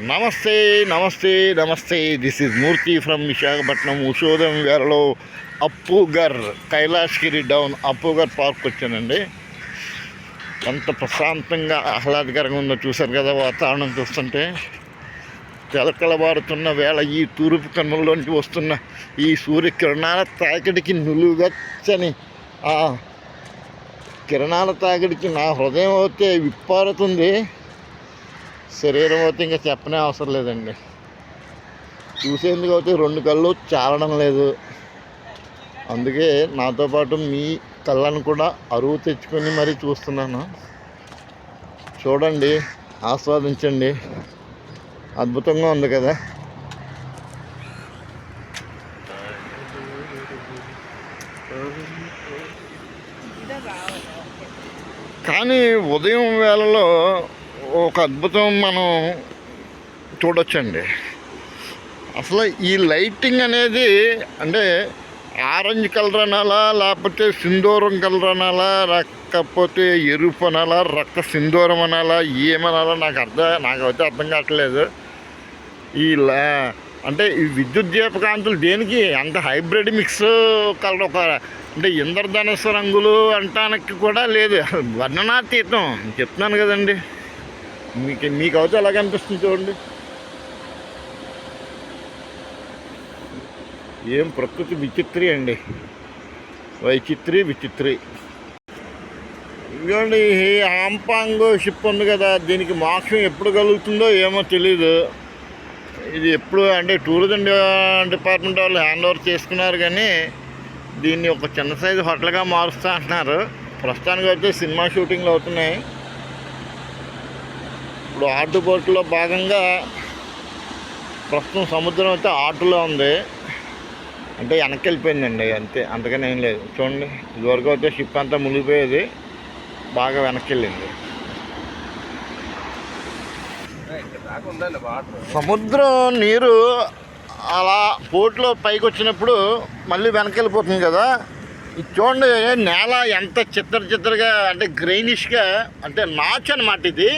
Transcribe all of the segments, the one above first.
నమస్తే నమస్తే నమస్తే. This is Murthy from Visakhapatnam ఉషోదం వేళలో అప్పుగర్ కైలాష్గిరి డౌన్ అప్పుగర్ పార్క్ వచ్చానండి. ఎంత ప్రశాంతంగా ఆహ్లాదకరంగా ఉందో చూశారు కదా వాతావరణం చూస్తుంటే. తెలకలబారుతున్న వేళ ఈ తూర్పు కన్నుల్లోంచి వస్తున్న ఈ సూర్యకిరణాల తాకిడికి నిలువెచ్చని ఆ కిరణాల తాకిడికి నా హృదయం అయితే విప్పారుతుంది. శరీరం అయితే ఇంకా చెప్పనే అవసరం లేదండి. చూసేందుకు అయితే రెండు కళ్ళు చాలడం లేదు. అందుకే నాతో పాటు మీ కళ్ళను కూడా అరువు తెచ్చుకొని మరీ చూస్తున్నాను. చూడండి ఆస్వాదించండి. అద్భుతంగా ఉంది కదా. కానీ ఉదయం వేళలో ఒక అద్భుతం మనం చూడొచ్చండి. అసలు ఈ లైటింగ్ అనేది అంటే ఆరెంజ్ కలర్ అనాలా లేకపోతే సింధూరం కలర్ అనాలా లేకపోతే ఎరుపు అనాలా రక్త సింధూరం అనాలా ఏమనాలా నాకు అర్థం నాకు అయితే అర్థం కావట్లేదు. ఈ లా- అంటే ఈ విద్యుత్ దీపకాంతులు దేనికి? అంత హైబ్రిడ్ మిక్స్ కలర్ ఒక అంటే ఇంద్రధనస్సు రంగులు అంటానికి కూడా లేదు. వర్ణనాతీతం చెప్తున్నాను కదండి. మీకు మీకు అయితే ఎలాగ అనిపిస్తుంది చూడండి. ఏం ప్రకృతి విచిత్రి అండి. వైచిత్రి విచిత్రి. ఇంకోండి ఈ హాంపాంగ్ షిప్ ఉంది కదా దీనికి మోక్షం ఎప్పుడు కలుగుతుందో ఏమో తెలీదు. ఇది ఎప్పుడు అంటే టూరిజం డిపార్ట్మెంట్ వాళ్ళు హ్యాండ్ ఓవర్ చేసుకున్నారు కానీ దీన్ని ఒక చిన్న సైజు హోటల్గా మారుస్తా అంటున్నారు. ప్రస్తుతానికి అయితే సినిమా షూటింగ్లు అవుతున్నాయి. ఇప్పుడు ఆటు బోట్లో భాగంగా ప్రస్తుతం సముద్రం అయితే ఆటులో ఉంది. అంటే వెనక్కి వెళ్ళిపోయిందండి అంతే. అంతకని ఏం లేదు. చూడండి ఇదివరకు అయితే షిప్ అంతా మునిగిపోయేది బాగా వెనక్కి వెళ్ళింది సముద్రం నీరు అలా పోట్లో పైకి వచ్చినప్పుడు మళ్ళీ వెనక్కి వెళ్ళిపోతుంది కదా. ఇది చూడండి నేల ఎంత చిత్ర చిత్రగా అంటే గ్రైనిష్గా అంటే నాచ్ అనమాట ఇది.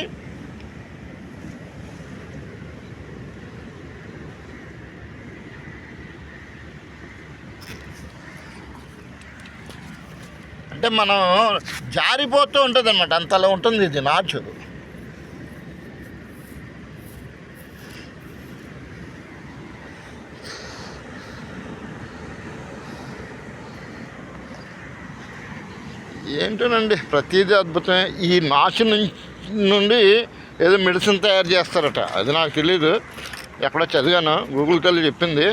అంటే మనం జారిపోతూ ఉంటుంది అనమాట అంతలా ఉంటుంది ఇది నాచు ఏంటోనండి ప్రతిదీ అద్భుతమే. ఈ నాచు నుండి ఏదో మెడిసిన్ తయారు చేస్తారట. అది నాకు తెలియదు ఎక్కడో చదివాను. గూగుల్ తల్లి చెప్పింది.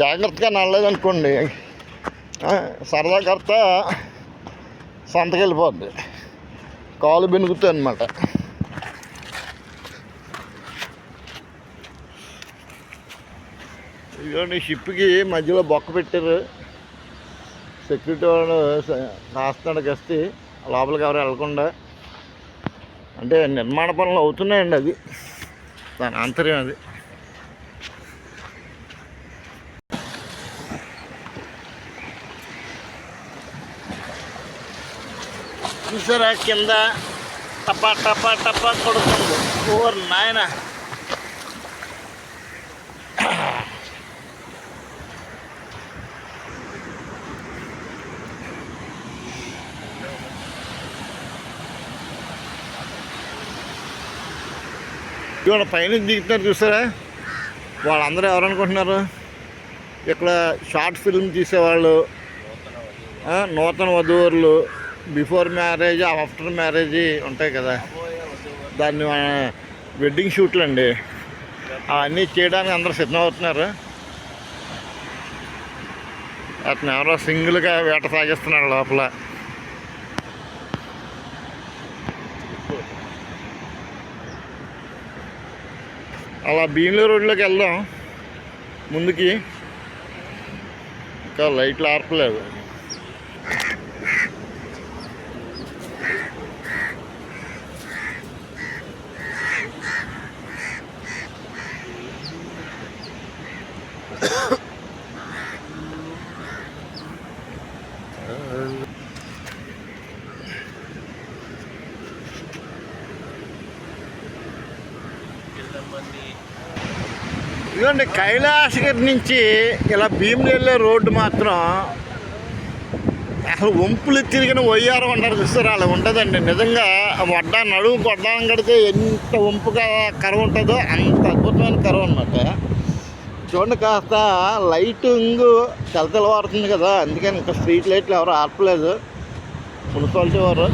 జాగ్రత్తగా నడలేదనుకోండి సరదా కర్త సంతకెళ్ళిపోద్ది. కాలు బెనుకుతాయి అనమాట ఇదిగోండి షిప్కి మధ్యలో బొక్క పెట్టారు. సెక్యూరిటీ వాడు రాస్తున్నాడు కాస్తున్నాడు గస్తీ లోపలికి ఎవరు వెళ్ళకుండా. అంటే నిర్మాణ పనులు అవుతున్నాయండి అది దాని ఆంతర్యం అది. చూసారా కింద టపా టపా టపా కొడుతుంది. ఓర్ నాయన. ఇవాళ పైన దిగుతున్నారు చూసారా? వాళ్ళందరూ ఎవరనుకుంటున్నారు ఇక్కడ షార్ట్ ఫిల్మ్ తీసేవాళ్ళు నూతన వధువులు బిఫోర్ మ్యారేజ్ ఆఫ్టర్ మ్యారేజ్ ఉంటాయి కదా. దాన్ని వెడ్డింగ్ షూట్లు అండి. అవన్నీ చేయడానికి అందరూ సిద్ధమవుతున్నారు అతను ఎవరో సింగిల్గా వేట సాగిస్తున్నాడు లోపల. అలా భీమిలి రోడ్లోకి వెళ్దాం. ముందుకి. ఇంకా లైట్లు ఆర్పలేదు. ఇదండి కైలాసగిరి నుంచి ఇలా భీములు వెళ్ళే రోడ్డు మాత్రం అసలు వంపులు తిరిగిన వయ్యారం అంటారు చూస్తారు? అలా ఉంటుందండి. నిజంగా వడ్డ నడుము కొట్టడం కడితే ఎంత వంపుగా కరువు ఉంటుందో అంత అద్భుతమైన కరువు అనమాట చూడండి కాస్త లైటింగ్ తెలతెలవారుతుంది కదా అందుకని ఇంకా స్ట్రీట్ లైట్లు ఎవరు ఆర్పలేదు. మున్సిపాలిటీ వారు.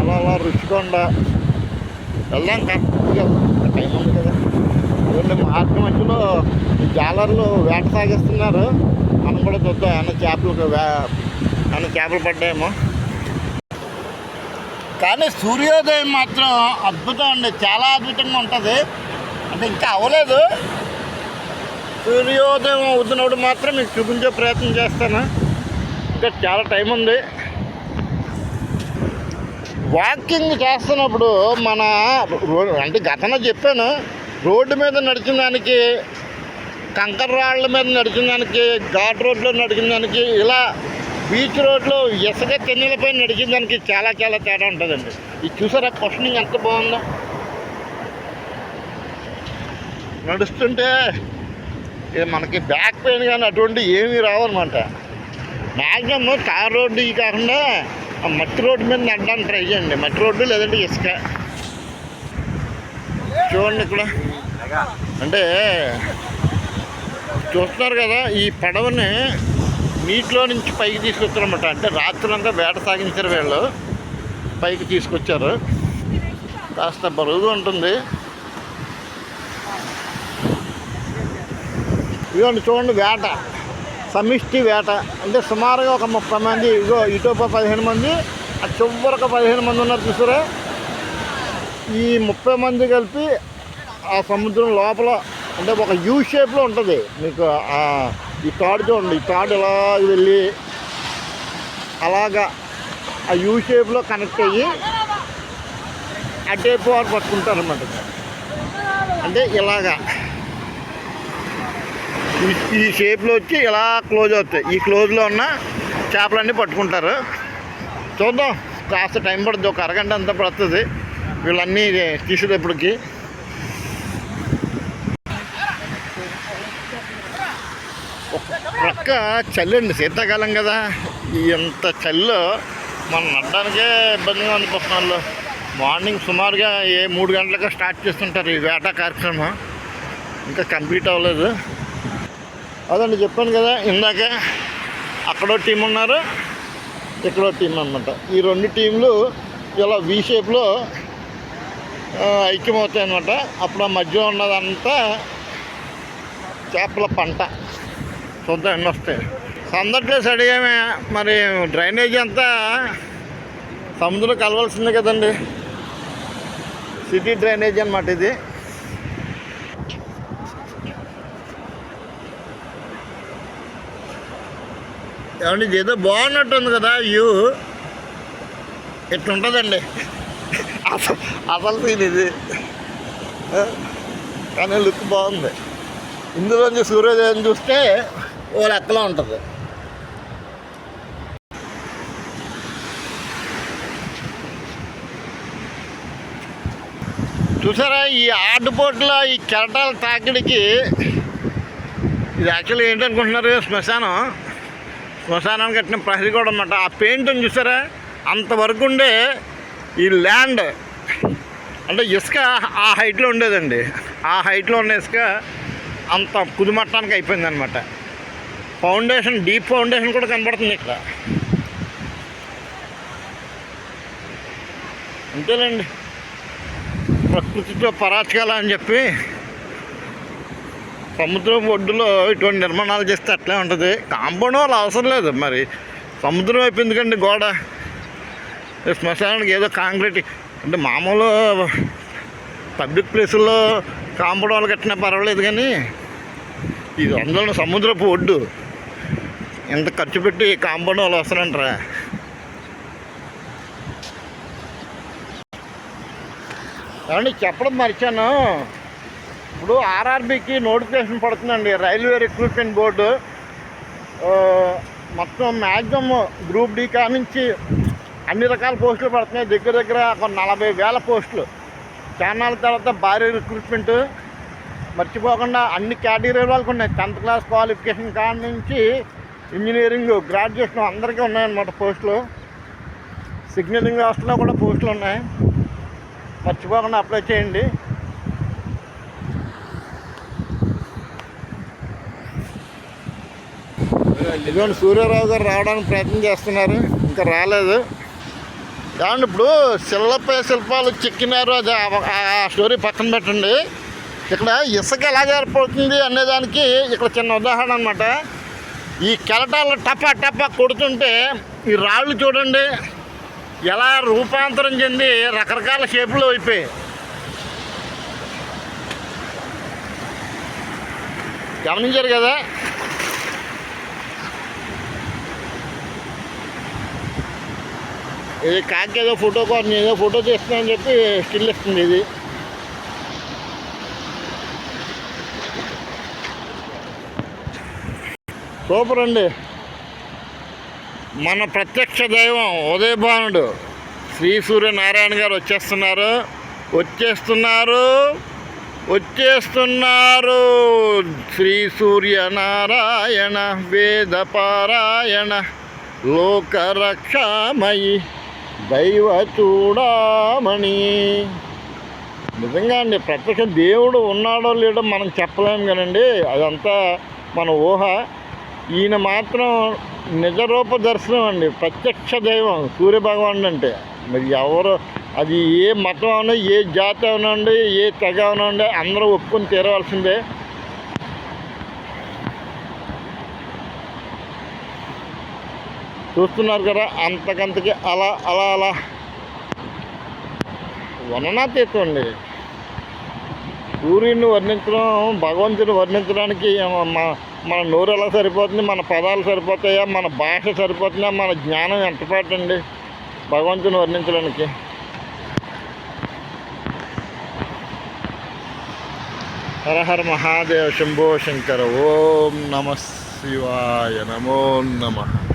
అలా అలా రుచికొండ. వెళ్దాం కరెక్ట్గా అంటే మార్గ మధ్యలో జాలర్లు వేట సాగిస్తున్నారు. మనం కూడా చూద్దాం ఏమైనా చేపలు ఏమైనా చేపలు పడ్డాయేమో. కానీ సూర్యోదయం మాత్రం అద్భుతం అండి చాలా అద్భుతంగా ఉంటుంది. అంటే ఇంకా అవ్వలేదు. సూర్యోదయం అవుతున్నప్పుడు మాత్రం మీకు చూపించే ప్రయత్నం చేస్తాను. ఇంకా చాలా టైం ఉంది. వాకింగ్ చేస్తున్నప్పుడు మన అంటే గతంలో చెప్పాను రోడ్డు మీద నడిచిన దానికి కంకర రాళ్ళ మీద నడిచిన దానికి ఘాట్ రోడ్లో నడిచిన దానికి ఇలా బీచ్ రోడ్లో ఇసుక తెన్నెలపై నడిచిన దానికి చాలా చాలా తేడా ఉంటుందండి. ఇది చూసారా? క్వశ్చనింగ్ ఎంత బాగుందో. నడుస్తుంటే ఇది మనకి బ్యాక్ పెయిన్ కానీ అటువంటి ఏమీ రావన్నమాట. మ్యాక్సిమం కార్ రోడ్డు ఇవి కాకుండా ఆ మట్టి రోడ్డు మీద నడడానికి ట్రై చేయండి. మట్టి రోడ్డు లేదంటే ఇసుక. చూడండి ఇక్కడ. అంటే చూస్తున్నారు కదా ఈ పడవని నీటిలో నుంచి పైకి తీసుకొచ్చారన్నమాట. అంటే రాత్రులంతా వేట సాగించారు వీళ్ళు. పైకి తీసుకొచ్చారు. కాస్త బరువుగా ఉంటుంది. ఇదిగోండి చూడండి వేట. సమిష్టి వేట. అంటే సుమారుగా ఒక ముప్పై మంది ఇగో ఇటోప పదిహేను మంది ఆ చివరికి పదిహేను మంది ఉన్నారు చూసారా? ఈ ముప్పై మంది కలిపి ఆ సముద్రం లోపల అంటే ఒక యూ షేప్లో ఉంటుంది. మీకు ఈ తాడు చూడండి ఈ తాడు ఇలా వెళ్ళి అలాగా ఆ యూ షేప్లో కనెక్ట్ అయ్యి అటేపు వారు పట్టుకుంటారు అనమాట అంటే ఇలాగా. ఈ- ఈ షేప్లో వచ్చి ఇలా క్లోజ్ అవుతాయి. ఈ క్లోజ్లో ఉన్న చేపలన్నీ పట్టుకుంటారు. చూద్దాం కాస్త టైం పడుతుంది ఒక అరగంట అంతా పడుతుంది. వీళ్ళన్నీ తీసేటప్పటికి ఒక ప్రక్క చల్లండి. శీతాకాలం కదా. ఇంత చలిలో. మనం నడడానికే ఇబ్బందిగా ఉంది పక్కనల్లో మార్నింగ్ సుమారుగా ఏ మూడు గంటలకు స్టార్ట్ చేస్తుంటారు ఈ వేట కార్యక్రమం. ఇంకా కంప్లీట్ అవ్వలేదు. అదండి చెప్పాను కదా ఇందాక అక్కడో టీం ఉన్నారు ఇక్కడో టీం అనమాట ఈ రెండు టీంలు ఇలా వి షేప్లో ఐక్యమవుతాయి అనమాట అప్పుడు ఆ ఉన్నదంతా చేపల పంట. చూద్దాం ఎన్ని వస్తాయి. సందట్లో మరి డ్రైనేజ్ అంతా సముద్రం కలవాల్సిందే కదండి. సిటీ డ్రైనేజ్ అనమాట ఇది. ఏమండి ఇది ఏదో బాగున్నట్టుంది కదా వ్యూ. ఇట్లుంటుందండి. అసలు అసలు సీన్ ఇది. కానీ లుక్ బాగుంది. ఇందులోంచి సూర్యోదయం చూస్తే ఓ లెక్కలో ఉంటుంది. చూసారా ఈ ఆటుపోట్ల ఈ కెరటాల తాకిడికి ఇది యాక్చువల్లీ ఏంటనుకుంటున్నారు శ్మశానం. శ్మశానానికి కట్టిన ప్రహరీ కూడా అనమాట ఆ పెయింటింగ్ చూసారా అంతవరకు ఉండే ఈ ల్యాండ్. అంటే ఇసుక ఆ హైట్లో ఉండేదండి. ఆ హైట్లో ఉన్న ఇసుక అంత కుదుమట్టానికి అయిపోయింది అనమాట ఫౌండేషన్ డీప్ ఫౌండేషన్ కూడా కనబడుతుంది ఇక్కడ. అంతేనండి ప్రకృతితో పరాచకాల అని చెప్పి సముద్రం ఒడ్డులో ఇటువంటి నిర్మాణాలు చేస్తే అట్లే ఉంటుంది. కాంపౌండ్ వాళ్ళు అవసరం లేదు మరి. సముద్రం వైపు ఎందుకండి గోడ? శ్మశానానికి ఏదో కాంక్రీట్ అంటే మామూలు పబ్లిక్ ప్లేసుల్లో కాంపౌండ్ వాళ్ళు కట్టినా పర్వాలేదు కానీ ఇది అందులో సముద్రపు ఒడ్డు. ఎంత ఖర్చు పెట్టి కాంపౌండ్ వాళ్ళు వస్తారంటారా. ఏమండి చెప్పడం మర్చాను. ఇప్పుడు ఆర్ఆర్బికి నోటిఫికేషన్ పడుతుందండి రైల్వే రిక్రూట్మెంట్ బోర్డు. మొత్తం మ్యాక్సిమం గ్రూప్ డి కా నుంచి అన్ని రకాల పోస్టులు పడుతున్నాయి. దగ్గర దగ్గర ఒక నలభై వేల పోస్టులు. చాన్నాళ్ళ తర్వాత భారీ రిక్రూట్మెంట్. మర్చిపోకుండా అన్ని కేటగిరీల వాళ్ళకు ఉన్నాయి. టెన్త్ క్లాస్ క్వాలిఫికేషన్ కాడ నుంచి ఇంజనీరింగ్ గ్రాడ్యుయేషన్ అందరికీ ఉన్నాయన్నమాట పోస్టులు. సిగ్నలింగ్ హాస్టల్లో కూడా పోస్టులు ఉన్నాయి. మర్చిపోకుండా అప్లై చేయండి. ఇదిగోండి సూర్యారావు గారు రావడానికి ప్రయత్నం చేస్తున్నారు. ఇంకా రాలేదు. ఏమండి ఇప్పుడు శిలపై శిల్పాలు చెక్కినారు అది ఆ- ఆ స్టోరీ పక్కన పెట్టండి. ఇక్కడ ఇసుక ఎలా ఏర్పడుతుంది అనేదానికి ఇక్కడ చిన్న ఉదాహరణ అనమాట ఈ కెరటాలు టపా టపా కొడుతుంటే ఈ రాళ్ళు చూడండి ఎలా రూపాంతరం చెంది రకరకాల షేపులు అయిపోయాయి. గమనించారు కదా? ఇది కాకి ఏదో ఫోటో కోసం ఏదో ఫోటో తీస్తున్నా అని చెప్పి స్టిల్ ఇస్తుంది ఇది. సూపర్ అండి. మన ప్రత్యక్ష దైవం ఉదయభానుడు శ్రీ సూర్యనారాయణ గారు వచ్చేస్తున్నారు. వచ్చేస్తున్నారు. వచ్చేస్తున్నారు. శ్రీ సూర్యనారాయణ వేద పారాయణ లోకరక్షామయి దైవ చూడామణి నిజంగా అండి ప్రత్యక్ష దేవుడు ఉన్నాడో లేడో మనం చెప్పలేము కానండి అదంతా మన ఊహ. ఈయన మాత్రం నిజరూప దర్శనం అండి. ప్రత్యక్ష దైవం సూర్యభగవానుడు అంటే. మరి ఎవరు అది ఏ మతం అవునా ఏ జాతి అవునండి ఏ తెగ అవునండి అందరూ ఒప్పుకొని తీరవలసిందే. చూస్తున్నారు కదా అంతకంతకి అలా అలా అలా. వర్ణనాతీతం అండి. సూర్యుడిని వర్ణించడం భగవంతుని వర్ణించడానికి మా మన నోరు ఎలా సరిపోతుంది? మన పదాలు సరిపోతాయా? మన భాష సరిపోతుందా? మన జ్ఞానం ఎంత పాటండి? భగవంతుని వర్ణించడానికి. హరహర మహాదేవ శంభో శంకర. ఓం నమ శివాయ. నమో నమ.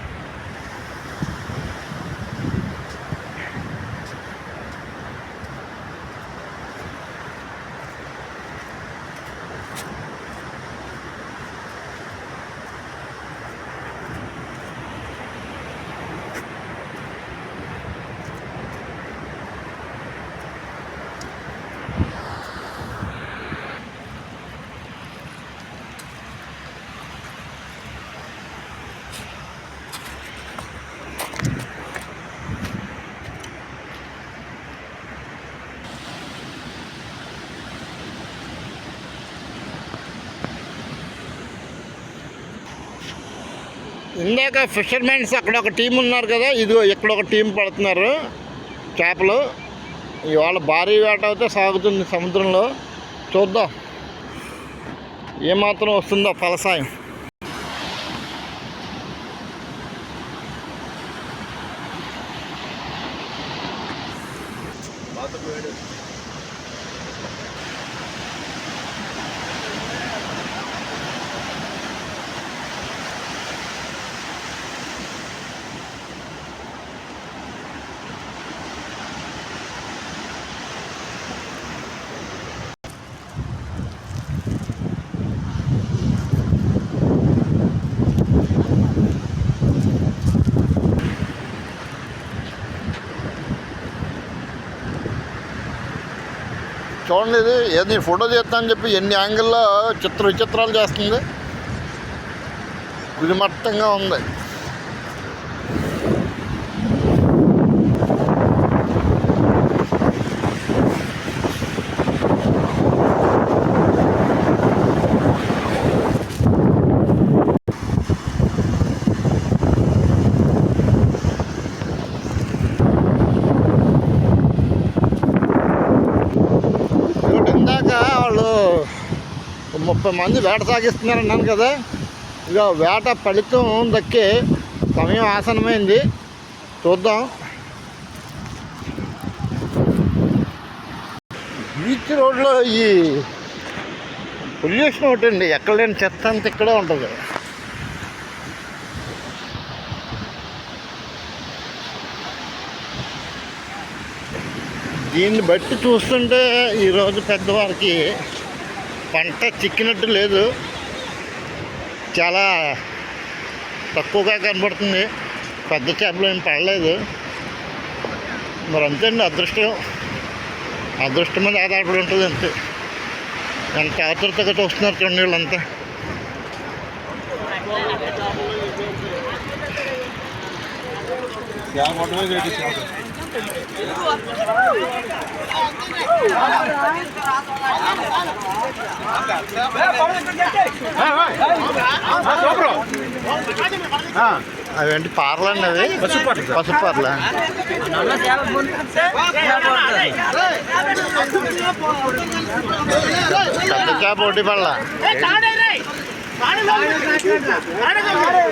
ఇందాక ఫిషర్మెన్స్ అక్కడ ఒక టీం ఉన్నారు కదా ఇదిగో ఇక్కడ ఒక టీం పడుతున్నారు చేపలు. ఇవాళ భారీ వేట అయితే సాగుతుంది సముద్రంలో. చూద్దాం. ఏమాత్రం వస్తుందో ఫలసాయం. చూడండి ఇది. ఏది ఫోటో చేస్తానని చెప్పి ఎన్ని యాంగిల్లో చిత్ర విచిత్రాలు చేస్తుంది. గురిమట్టంగా ఉంది ఇదిగోటి ఇందాక వాళ్ళు ముప్పై మంది వేట సాగిస్తున్నారన్నాను కదా. ఇక వేట ఫలితం దక్కే సమయం ఆసనమైంది చూద్దాం. బీచ్ రోడ్లో ఈ పొల్యూషన్ ఒకటి అండి ఎక్కడ లేని చెత్త అంతా ఇక్కడే ఉంటుంది. దీన్ని బట్టి చూస్తుంటే ఈరోజు పెద్దవారికి పంట చిక్కినట్టు లేదు. చాలా తక్కువగా కనబడుతుంది. పెద్ద చేపలు ఏం పడలేదు. మరి అంతే అండి అదృష్టం. అదృష్టం మీద ఆధారపడి ఉంటుంది అంతే. ఎంత ఆతృతగా చూస్తున్నారు చూడండి వీళ్ళంతా. అవేంటి పార్లండి అవి పసుపార్ల పెద్ద చేప ఒకటి పళ్ళ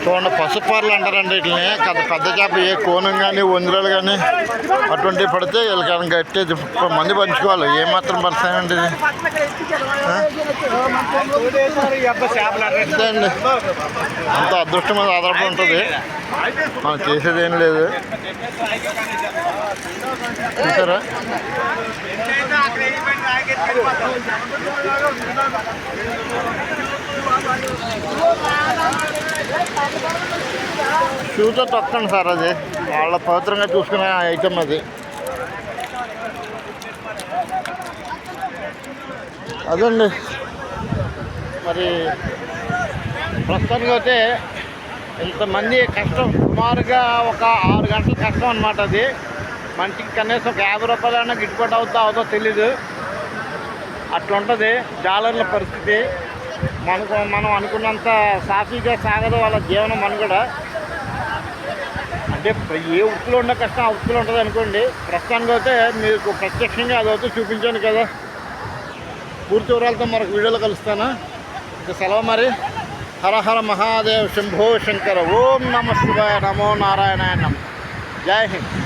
చూడండి పసుపార్లు అంటారండి వీటిని. పెద్ద పెద్ద చేప ఏ కోనం కానీ వంజరాలు కానీ అటువంటివి పడితే వీళ్ళకి గట్టేది మంది పంచుకోవాలి. ఏమాత్రం పడతాయండి ఇది? అండి అంత అదృష్టం మీద ఆధారపడి ఉంటుంది. మనం చేసేది ఏం లేదు. చూసారా? షూతో తొక్కండి సార్ అది. వాళ్ళ పవిత్రంగా చూసుకునే ఐటమ్ అది. అదండి. మరి ప్రస్తుతానికి అయితే ఇంతమంది కష్టం సుమారుగా ఒక ఆరు గంటల కష్టం అనమాట అది. మనిషికి కనీసం ఒక యాభై రూపాయలైనా గిట్టుబాటు అవుతా అవుతో తెలీదు. అట్లుంటుంది. డాలర్ల పరిస్థితి. మనకు మనం అనుకున్నంత సాఫీగా సాగదు వాళ్ళ జీవనం మనుగడ. అంటే ఏ వృత్తిలో ఉన్న కష్టం ఆ ఉత్తులు ఉంటుంది అనుకోండి. ప్రస్తుతానికి అయితే మీకు ప్రత్యక్షంగా అది అయితే చూపించాను కదా. పూర్తి వివరాలతో మరొక వీడియోలో కలుస్తాను. ఇక సెలవు మరి. హర హర మహాదేవ్ శంభో శంకర. ఓం నమ శివాయ నమో నారాయణాయ నమ. జై హింద్.